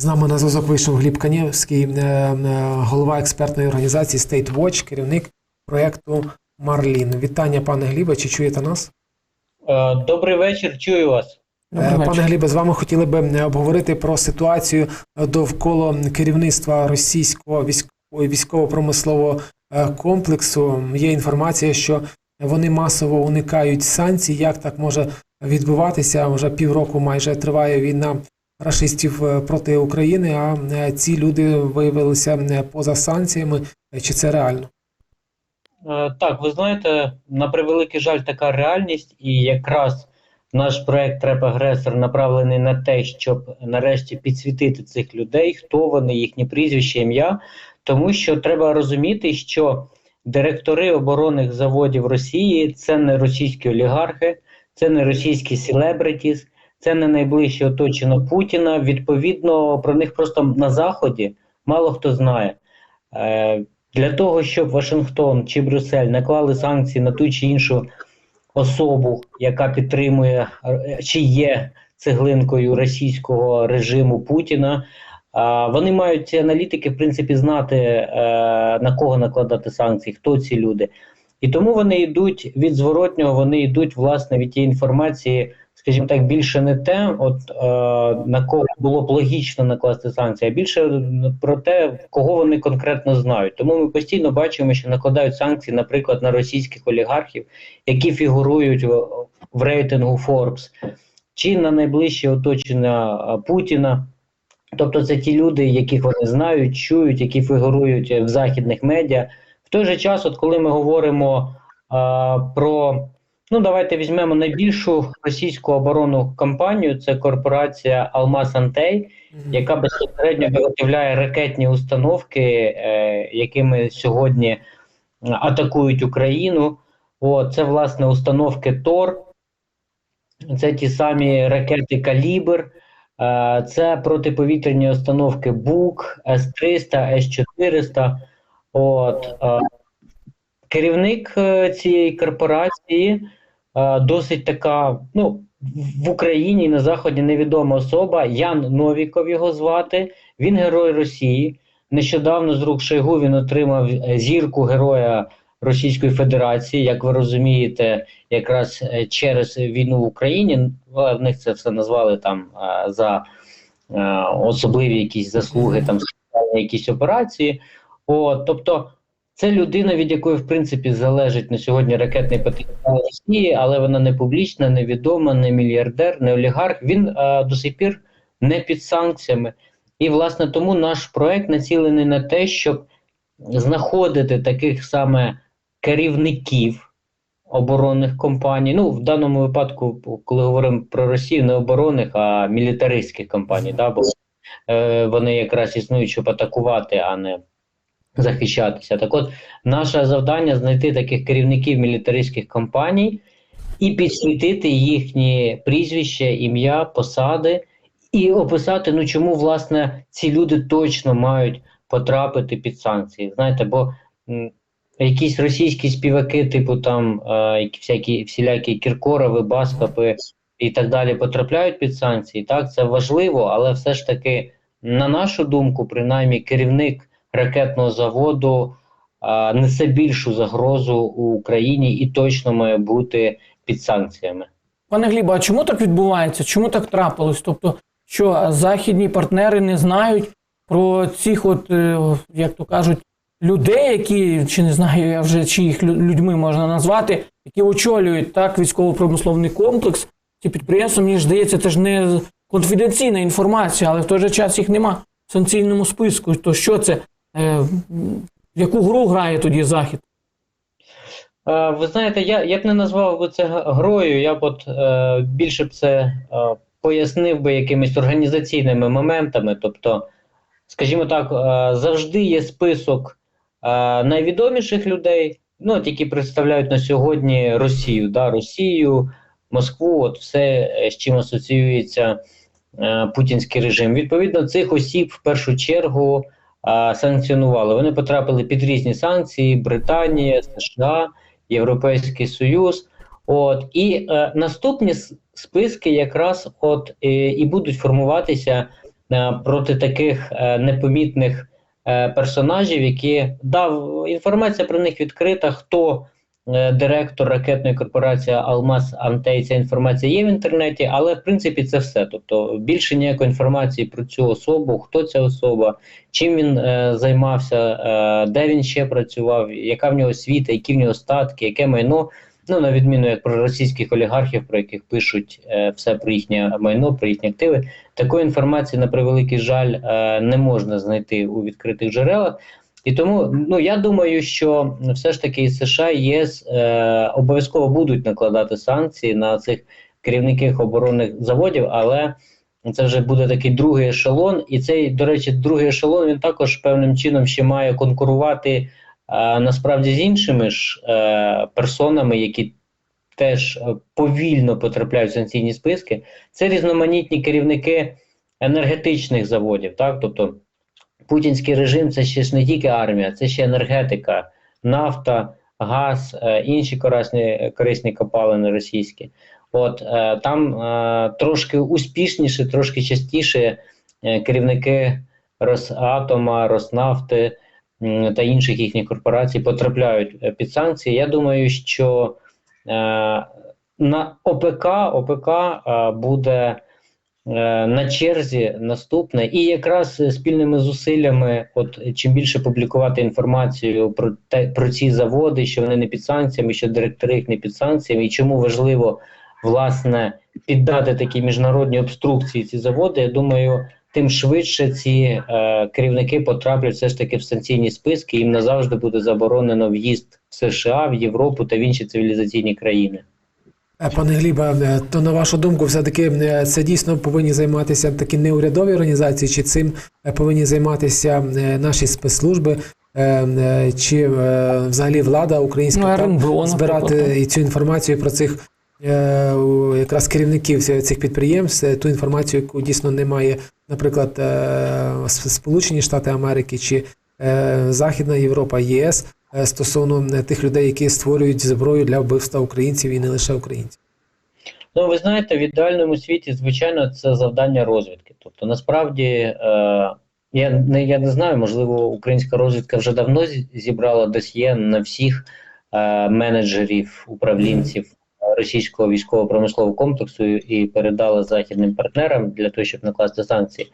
З нами на зв'язок вийшов Гліб Канєвський, е, е, голова експертної організації State Watch, керівник проєкту Марлін. Вітання, пане Глібе. Чи чуєте нас? Е, Добрий вечір, чую вас. Пане Глібе, з вами хотіли би обговорити про ситуацію довкола керівництва російського військово-промислового комплексу. Є інформація, що вони масово уникають санкцій. Як так може відбуватися? Вже півроку майже триває війна рашистів е, проти України. А е, ці люди виявилися е, поза санкціями. Чи це реально? Так, ви знаєте, на превеликий жаль, така реальність, і якраз наш проект «Треп агресор направлений на те, щоб нарешті підсвітити цих людей, хто вони, їхні прізвища, ім'я. Тому що треба розуміти, що директори оборонних заводів Росії це не російські олігархи, це не російські селебритіс, це не найближче оточення Путіна. Відповідно, про них просто на Заході мало хто знає. Е, Для того, щоб Вашингтон чи Брюссель наклали санкції на ту чи іншу особу, яка підтримує е, чи є цеглинкою російського режиму Путіна. Вони мають ці аналітики, в принципі, знати е, на кого накладати санкції, хто ці люди. І тому вони йдуть від зворотнього, вони йдуть власне від тієї інформації, скажімо так, більше не те, от е, на кого було б логічно накласти санкції, а більше про те, кого вони конкретно знають. Тому ми постійно бачимо, що накладають санкції, наприклад, на російських олігархів, які фігурують в, в рейтингу Forbes, чи на найближче оточення Путіна. Тобто це ті люди, яких вони знають, чують, які фігурують в західних медіа. В той же час, от коли ми говоримо а, про ну давайте візьмемо найбільшу російську оборонну компанію, це корпорація Алмаз Антей, яка безпосередньо виготовляє ракетні установки, е, якими сьогодні атакують Україну. О, це власне установки ТОР, це ті самі ракети Калібр. Е, Це протиповітряні установки БУК, С-300, С-400. От, е, керівник е, цієї корпорації досить така, ну, в Україні на Заході невідома особа. Ян Новіков його звати. Він герой Росії. Нещодавно з рук Шойгу він отримав е, зірку героя Російської Федерації. Як ви розумієте, якраз е, через війну в Україні але в них це все назвали там е, за е, особливі якісь заслуги, там якісь операції. От, тобто, це людина, від якої в принципі залежить на сьогодні ракетний потенціал Росії, але вона не публічна, невідома, не мільярдер, не олігарх. Він е, до сих пір не під санкціями. І власне тому наш проект націлений на те, щоб знаходити таких саме керівників оборонних компаній. Ну, в даному випадку, коли говоримо про Росію, не оборонних, а мілітаристських компаній, да, бо е, вони якраз існують, щоб атакувати, а не захищатися. Так от, наше завдання знайти таких керівників мілітаристських компаній і підсвітити їхні прізвища, ім'я, посади, і описати, ну чому власне ці люди точно мають потрапити під санкції. Знаєте, бо якісь російські співаки, типу там е, всякі всілякі Кіркорови, Баскапи і так далі, потрапляють під санкції. Так, це важливо, але все ж таки, на нашу думку, принаймні, керівник ракетного заводу несе більшу загрозу у Україні і точно має бути під санкціями. Пане Глібе, а чому так відбувається? Чому так трапилось? Тобто, що західні партнери не знають про цих, от, е, як то кажуть, людей, які, чи не знаю, я вже чи їх людьми можна назвати, які очолюють так військово-промисловний комплекс. Ці підприємства, мені здається, це ж не конфіденційна інформація, але в той же час їх нема в санкційному списку. То що це? Е, яку гру грає тоді Захід? Е, Ви знаєте, я, я б не назвав би це грою, я б от е, більше б це е, пояснив би якимись організаційними моментами. Тобто, скажімо так, завжди є список найвідоміших людей, ну, от які представляють на сьогодні Росію, да, Росію, Москву, от все, з чим асоціюється путінський режим. Відповідно, цих осіб в першу чергу санкціонували. Вони потрапили під різні санкції: Британія, США. Європейський Союз. От і е, наступні списки якраз от е, і будуть формуватися е, проти таких е, непомітних е, персонажів, які дав інформація про них відкрита. Хто директор ракетної корпорації Алмаз Антей, ця інформація є в інтернеті, але в принципі це все. Тобто більше ніякої інформації про цю особу, хто ця особа, чим він е, займався, е, де він ще працював, яка в нього освіта, які в нього статки, яке майно. Ну, на відміну як про російських олігархів, про яких пишуть е, все про їхнє майно, про їхні активи, такої інформації, на превеликий жаль, е, не можна знайти у відкритих джерелах. І тому ну я думаю, що все ж таки США і ЄС е, обов'язково будуть накладати санкції на цих керівників оборонних заводів, але це вже буде такий другий ешелон. І цей, до речі, другий ешелон він також певним чином ще має конкурувати а, насправді з іншими ж е, персонами, які теж е, повільно потрапляють в санкційні списки. Це різноманітні керівники енергетичних заводів. Так, тобто путінський режим це ще ж не тільки армія, це ще енергетика, нафта, газ, е, інші корисні, корисні копалини російські. От е, там е, трошки успішніше, трошки частіше керівники Росатома, Роснафти та інших їхніх корпорацій потрапляють під санкції. Я думаю, що на ОПК ОПК буде на черзі наступне, і якраз е, спільними зусиллями, от чим більше публікувати інформацію про те про ці заводи, що вони не під санкціями, що директори їх не під санкціями, і чому важливо власне піддати такі міжнародні обструкції ці заводи. Я думаю, тим швидше ці е, керівники потраплять все ж таки в санкційні списки. Їм назавжди буде заборонено в'їзд в США, в Європу та в інші цивілізаційні країни. Е, Пане Гліба, е, то на вашу думку, все-таки е, це дійсно повинні займатися такі неурядові організації, чи цим повинні займатися наші спецслужби, чи взагалі влада українська Ну, збирати і цю інформацію про цих якраз керівників цих підприємств, ту інформацію, яку дійсно немає, наприклад, Сполучені Штати Америки чи Західна Європа, ЄС стосовно е, тих людей, які створюють зброю для вбивства українців і не лише українців. Ну, ви знаєте, в ідеальному світі, звичайно, це завдання розвідки. Тобто, насправді, е, я, не, я не знаю, можливо, українська розвідка вже давно зібрала досьє на всіх е, менеджерів, управлінців е, російського військово-промислового комплексу і передала західним партнерам для того, щоб накласти санкції.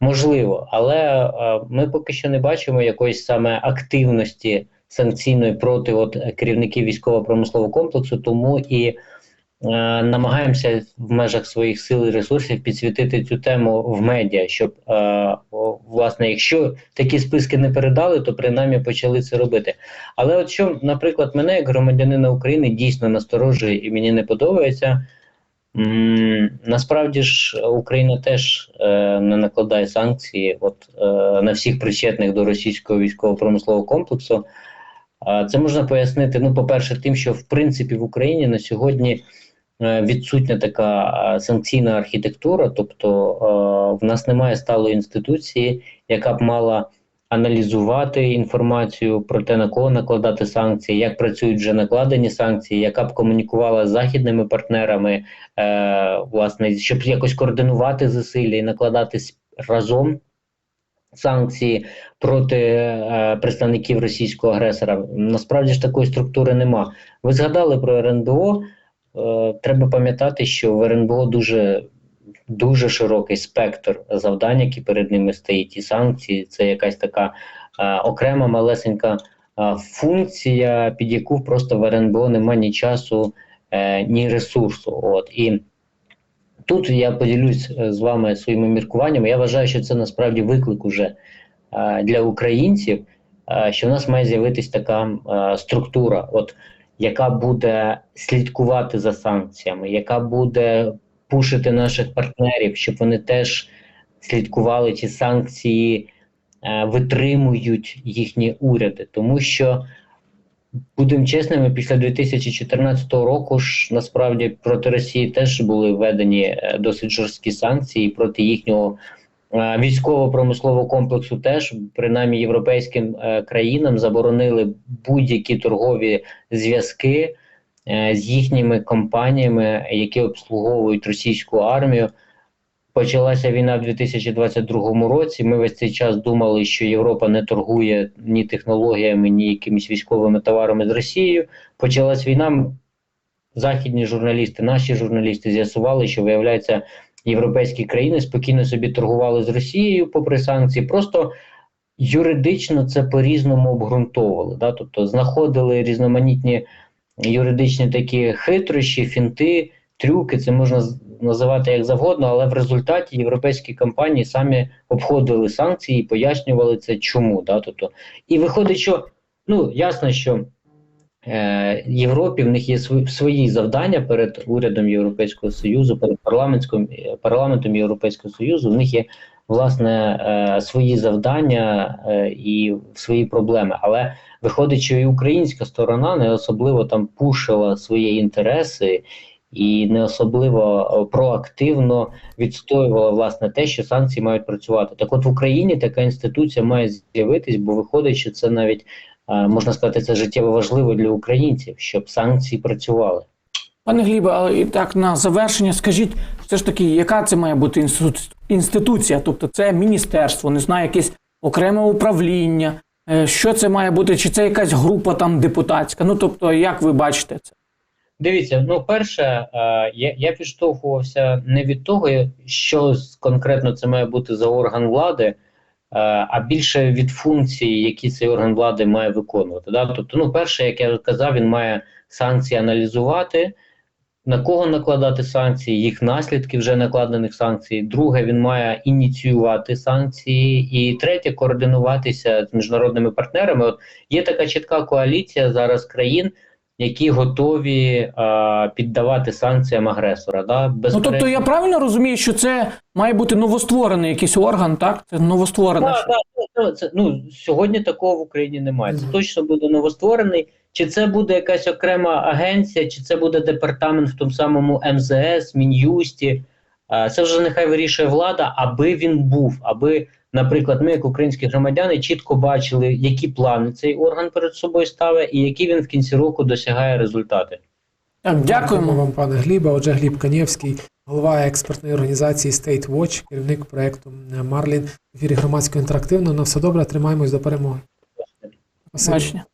Можливо, але е, ми поки що не бачимо якоїсь саме активності санкційної проти от, е, керівників військово-промислового комплексу, тому і е, намагаємося в межах своїх сил і ресурсів підсвітити цю тему в медіа, щоб е, власне, якщо такі списки не передали, то принаймні почали це робити. Але от що, наприклад, мене як громадянина України дійсно насторожує і мені не подобається. Насправді ж Україна теж е, не накладає санкції от, е, на всіх причетних до російського військово-промислового комплексу. Це можна пояснити, ну, по-перше, тим, що в принципі в Україні на сьогодні е, відсутня така е, санкційна архітектура, тобто е, в нас немає сталої інституції, яка б мала аналізувати інформацію про те, на кого накладати санкції, як працюють вже накладені санкції, яка б комунікувала з західними партнерами, власне, щоб якось координувати зусилля і накладати разом санкції проти е, представників російського агресора. Насправді ж такої структури нема. Ви згадали про РНБО. Е, треба пам'ятати, що в РНБО дуже дуже широкий спектр завдань, які перед ними стоїть. І санкції це якась така е, окрема малесенька функція, під яку просто в РНБО немає ні часу, ні ресурсу. От і тут я поділюсь е, з вами своїми міркуваннями. Я вважаю, що це насправді виклик уже е, для українців, е, що в нас має з'явитись така структура, от яка буде слідкувати за санкціями, яка буде пушити наших партнерів, щоб вони теж слідкували, чи санкції витримують їхні уряди, тому що. Будемо чесними, після 2014 року ж насправді проти Росії теж були введені е, досить жорсткі санкції проти їхнього е, військово-промислового комплексу. Теж принаймні європейським е, країнам заборонили будь-які торгові зв'язки з їхніми компаніями, які обслуговують російську армію. Почалася війна в 2022 році. Ми весь цей час думали, що Європа не торгує ні технологіями, ні якимись військовими товарами з Росією. Почалась війна. Західні журналісти, наші журналісти з'ясували, що виявляється, європейські країни спокійно собі торгували з Росією попри санкції. Просто юридично це по-різному обґрунтовували. Да? Тобто знаходили різноманітні юридичні такі хитрощі, фінти, трюки. Це можна називати як завгодно, але в результаті європейські компанії самі обходили санкції і пояснювали це чому. Да? Тобто, і виходить, що ну ясно, що е, Європі в них є свої, завдання перед урядом Європейського Союзу, перед парламентським е, парламентом Європейського Союзу. В них є власне е, свої завдання е, і свої проблеми. Але виходить, що і українська сторона не особливо там пушила свої інтереси. І не особливо е, проактивно відстоювала власне те, що санкції мають працювати. Так, от в Україні така інституція має з'явитись, бо виходить, що це навіть е, можна сказати, це життєво важливо для українців, щоб санкції працювали. Пане Глібе, але і так на завершення, скажіть, все ж таки, яка це має бути інститу- інституція? Тобто це міністерство, не знаю, якесь окреме управління. Е, Що це має бути? Чи це якась група там депутатська? Ну тобто, як ви бачите це? Дивіться, ну перше, е, я, я підштовхувався не від того, що конкретно це має бути за орган влади, е, а більше від функцій, які цей орган влади має виконувати. Да? Тобто, ну, перше, як я казав, він має санкції аналізувати, на кого накладати санкції, їх наслідки вже накладених санкцій. Друге, він має ініціювати санкції. І третє, координуватися з міжнародними партнерами. От є така чітка коаліція зараз країн які готові е, піддавати санкціям агресора. Да? Ну тобто, я правильно розумію, що це має бути новостворений якийсь орган, так? Це новостворене. Ну, це, ну, сьогодні такого в Україні немає. Це точно буде новостворений. Чи це буде якась окрема агенція, чи це буде департамент в тому самому МЗС, Мін'юсті. Е, Це вже нехай вирішує влада, аби він був, аби, наприклад, ми, як українські громадяни, чітко бачили, які плани цей орган перед собою ставить, і які він в кінці року досягає результати. Дякуємо, дякуємо. вам, пане Гліба. Отже, Гліб Канєвський, голова експертної організації State Watch, керівник проекту Марлін в ефірі громадського інтерактивного. На все добре, тримаємось до перемоги. Спасибо. Бачення.